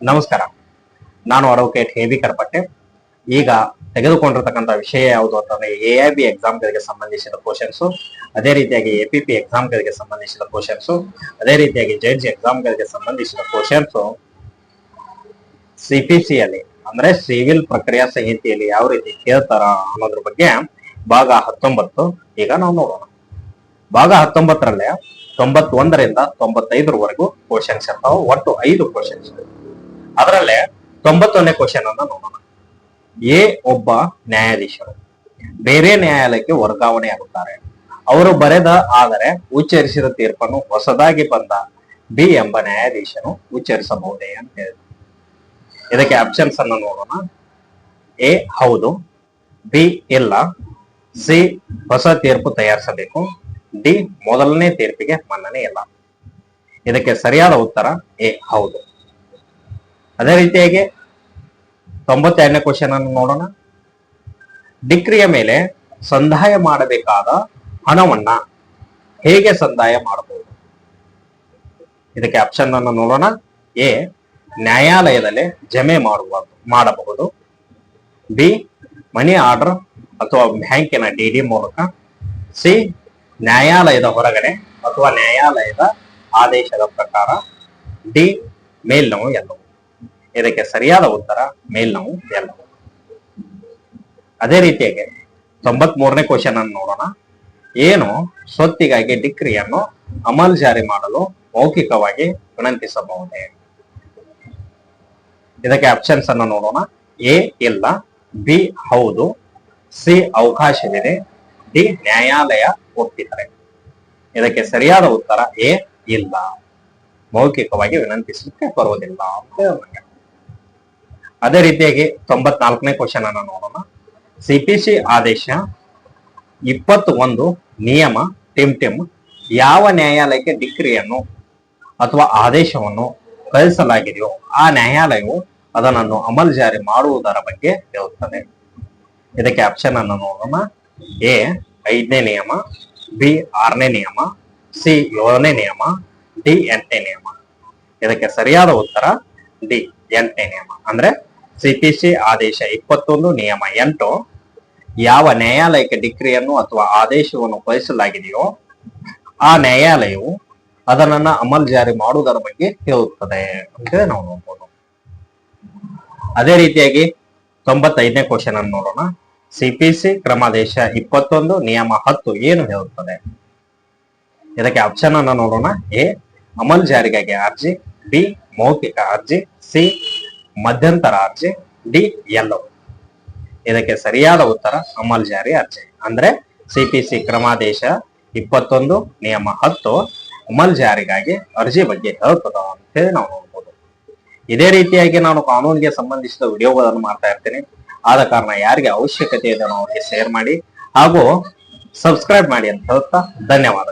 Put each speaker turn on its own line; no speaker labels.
ನಮಸ್ಕಾರ. ನಾನು advocate heavy ಪಟ್ಟೆ ಈಗ ತೆಗೆದುಕೊಂಡಿರ್ತಕ್ಕಂಥ ವಿಷಯ ಯಾವುದು ಅಂತಂದ್ರೆ ಎ ಐ ಬಿ ಎಕ್ಸಾಮ್ಗಳಿಗೆ ಸಂಬಂಧಿಸಿದ ಕ್ವಶನ್ಸ್ ಅದೇ ರೀತಿಯಾಗಿ ಎ ಪಿ ಪಿ ಎಕ್ಸಾಮ್ಗಳಿಗೆ ಸಂಬಂಧಿಸಿದ ಕ್ವಶನ್ಸ್ ಅದೇ ರೀತಿಯಾಗಿ ಜಡ್ಜ್ ಎಕ್ಸಾಮ್ಗಳಿಗೆ ಸಂಬಂಧಿಸಿದ ಕ್ವಶನ್ಸ್ ಸಿ ಅಲ್ಲಿ ಅಂದ್ರೆ ಸಿವಿಲ್ ಪ್ರಕ್ರಿಯಾ ಸಂಹಿತೆಯಲ್ಲಿ ಯಾವ ರೀತಿ ಕೇಳ್ತಾರ ಅನ್ನೋದ್ರ ಬಗ್ಗೆ ಭಾಗ ಹತ್ತೊಂಬತ್ತು ಈಗ ನಾವು ನೋಡೋಣ. ಭಾಗ ಹತ್ತೊಂಬತ್ತರಲ್ಲೇ ತೊಂಬತ್ತೊಂದರಿಂದ ತೊಂಬತ್ತೈದರವರೆಗೂ ಕ್ವಶನ್ಸ್ ಇರ್ತಾವ. ಒಟ್ಟು ಐದು ಕ್ವಶನ್ಸ್ ಅದರಲ್ಲೇ ತೊಂಬತ್ತೊಂದನೇ ಕ್ವಶನ್ ಅನ್ನ ನೋಡೋಣ. ಎ ಒಬ್ಬ ನ್ಯಾಯಾಧೀಶರು, ಬೇರೆ ನ್ಯಾಯಾಲಯಕ್ಕೆ ವರ್ಗಾವಣೆ ಆಗುತ್ತಾರೆ. ಅವರು ಬರೆದ ಆದರೆ ಉಚ್ಚರಿಸಿದ ತೀರ್ಪನ್ನು ಹೊಸದಾಗಿ ಬಂದ ಬಿ ಎಂಬ ನ್ಯಾಯಾಧೀಶನು ಉಚ್ಚರಿಸಬಹುದೇ ಅಂತ ಹೇಳಿದ್ರು. ಇದಕ್ಕೆ ಆಪ್ಷನ್ಸ್ ಅನ್ನು ನೋಡೋಣ. ಎ ಹೌದು, ಬಿ ಇಲ್ಲ, ಸಿ ಹೊಸ ತೀರ್ಪು ತಯಾರಿಸಬೇಕು, ಡಿ ಮೊದಲನೇ ತೀರ್ಪಿಗೆ ಮನ್ನಣೆ ಇಲ್ಲ. ಇದಕ್ಕೆ ಸರಿಯಾದ ಉತ್ತರ ಎ ಹೌದು. ಅದೇ ರೀತಿಯಾಗಿ ತೊಂಬತ್ತೆರಡನೇ ಕ್ವಶನ್ ಅನ್ನು ನೋಡೋಣ. ಡಿಕ್ರಿಯ ಮೇಲೆ ಸಂದಾಯ ಮಾಡಬೇಕಾದ ಹಣವನ್ನ ಹೇಗೆ ಸಂದಾಯ ಮಾಡಬಹುದು? ಇದಕ್ಕೆ ಆಪ್ಷನ್ ಅನ್ನು ನೋಡೋಣ. ಎ, ನ್ಯಾಯಾಲಯದಲ್ಲಿ ಜಮೆ ಮಾಡುವ, ಮಾಡಬಹುದು. ಬಿ, ಮನಿ ಆರ್ಡರ್ ಅಥವಾ ಬ್ಯಾಂಕಿನ ಡಿ ಡಿ ಮೂಲಕ. ಸಿ, ನ್ಯಾಯಾಲಯದ ಹೊರಗಡೆ ಅಥವಾ ನ್ಯಾಯಾಲಯದ ಆದೇಶದ ಪ್ರಕಾರ. ಡಿ, ಮೇಲ್ನೋವು ಎಲ್ಲವು. ಇದಕ್ಕೆ ಸರಿಯಾದ ಉತ್ತರ ಮೇಲ್ನೋವು ಎಲ್ಲವು ಅದೇ ರೀತಿಯಾಗಿ ತೊಂಬತ್ ಮೂರನೇ ಕ್ವಶನ್ ಅನ್ನು ನೋಡೋಣ. ಏನು ಸ್ವತ್ತಿಗಾಗಿ ಡಿಕ್ರಿಯನ್ನು ಅಮಲ್ ಜಾರಿ ಮಾಡಲು ಮೌಖಿಕವಾಗಿ ವಿನಂತಿಸಬಹುದೇ? ಇದಕ್ಕೆ ಆಪ್ಷನ್ಸ್ ಅನ್ನು ನೋಡೋಣ. ಎ ಇಲ್ಲ, ಬಿ ಹೌದು, ಸಿ ಅವಕಾಶವಿದೆ, ಡಿ ನ್ಯಾಯಾಲಯ ಒಪ್ಪಿದರೆ ಇದಕ್ಕೆ ಸರಿಯಾದ ಉತ್ತರ ಎ ಇಲ್ಲ. ಮೌಖಿಕವಾಗಿ ವಿನಂತಿಸಲಿಕ್ಕೆ ಬರುವುದಿಲ್ಲ ಅಂತ. ಅದೇ ರೀತಿಯಾಗಿ ತೊಂಬತ್ನಾಲ್ಕನೇ ಕ್ವಶನ್ ಅನ್ನ ನೋಡೋಣ. ಸಿಪಿಸಿ ಆದೇಶ ಇಪ್ಪತ್ತು ಒಂದು ನಿಯಮ ಟಿಮ್ ಟಿಮ್ ಯಾವ ನ್ಯಾಯಾಲಯಕ್ಕೆ ಡಿಕ್ರಿಯನ್ನು ಅಥವಾ ಆದೇಶವನ್ನು ಕಳಿಸಲಾಗಿದೆಯೋ ಆ ನ್ಯಾಯಾಲಯವು ಅದನ್ನು ಅಮಲ್ ಜಾರಿ ಮಾಡುವುದರ ಬಗ್ಗೆ ಹೇಳುತ್ತದೆ. ಇದಕ್ಕೆ ಆಪ್ಷನ್ ಅನ್ನು ನೋಡೋಣ. ಎ, ಐದನೇ ನಿಯಮ, ಬಿ, ಆರನೇ ನಿಯಮ, ಸಿ, ಏಳನೇ ನಿಯಮ, ಡಿ, ಎಂಟನೇ ನಿಯಮ. ಇದಕ್ಕೆ ಸರಿಯಾದ ಉತ್ತರ ಡಿ, ಎಂಟನೇ ನಿಯಮ. ಅಂದ್ರೆ ಸಿಪಿಸಿ ಆದೇಶ ಇಪ್ಪತ್ತೊಂದು ನಿಯಮ ಎಂಟು ಯಾವ ನ್ಯಾಯಾಲಯಕ್ಕೆ ಡಿಗ್ರಿಯನ್ನು ಅಥವಾ ಆದೇಶವನ್ನು ಕಳಿಸಲಾಗಿದೆಯೋ ಆ ನ್ಯಾಯಾಲಯವು ಅದನ್ನ ಅಮಲ್ ಜಾರಿ ಮಾಡುವುದರ ಬಗ್ಗೆ ಹೇಳುತ್ತದೆ ಅಂತ ನಾವು ನೋಡ್ಬೋದು. ಅದೇ ರೀತಿಯಾಗಿ ತೊಂಬತ್ತೈದನೇ ಕ್ವಶನ್ ಅನ್ನು ನೋಡೋಣ. ಸಿಪಿಸಿ ಕ್ರಮಾದೇಶ ಇಪ್ಪತ್ತೊಂದು ನಿಯಮ ಹತ್ತು ಏನು ಹೇಳುತ್ತದೆ? ಇದಕ್ಕೆ ಆಪ್ಷನ್ ಅನ್ನ ನೋಡೋಣ. ಎ, ಅಮಲ್ ಜಾರಿಗಾಗಿ ಅರ್ಜಿ, ಬಿ, ಮೌಖಿಕ ಅರ್ಜಿ, ಸಿ ಮಧ್ಯಂತರ ಅರ್ಜಿ ಡಿ ಎಲ್ಲೋ. ಇದಕ್ಕೆ ಸರಿಯಾದ ಉತ್ತರ ಅಮಲ್ ಜಾರಿ ಅರ್ಜಿ. ಅಂದ್ರೆ ಸಿಪಿಸಿ ಕ್ರಮಾದೇಶ ಇಪ್ಪತ್ತೊಂದು ನಿಯಮ ಹತ್ತು ಅಮಲ್ ಜಾರಿಗಾಗಿ ಅರ್ಜಿ ಬಗ್ಗೆ ಹೇಳ್ತದ ಅಂತೇಳಿ ನಾವು ನೋಡ್ಬೋದು. ಇದೇ ರೀತಿಯಾಗಿ ನಾನು ಕಾನೂನಿಗೆ ಸಂಬಂಧಿಸಿದ ವಿಡಿಯೋಗಳನ್ನು ಮಾಡ್ತಾ ಇರ್ತೀನಿ. ಆದ ಕಾರಣ ಯಾರಿಗೆ ಅವಶ್ಯಕತೆ ಇದೆ ಅವ್ರಿಗೆ ಶೇರ್ ಮಾಡಿ ಹಾಗೂ ಸಬ್ಸ್ಕ್ರೈಬ್ ಮಾಡಿ ಅಂತ ಹೇಳ್ತಾ ಧನ್ಯವಾದಗಳು.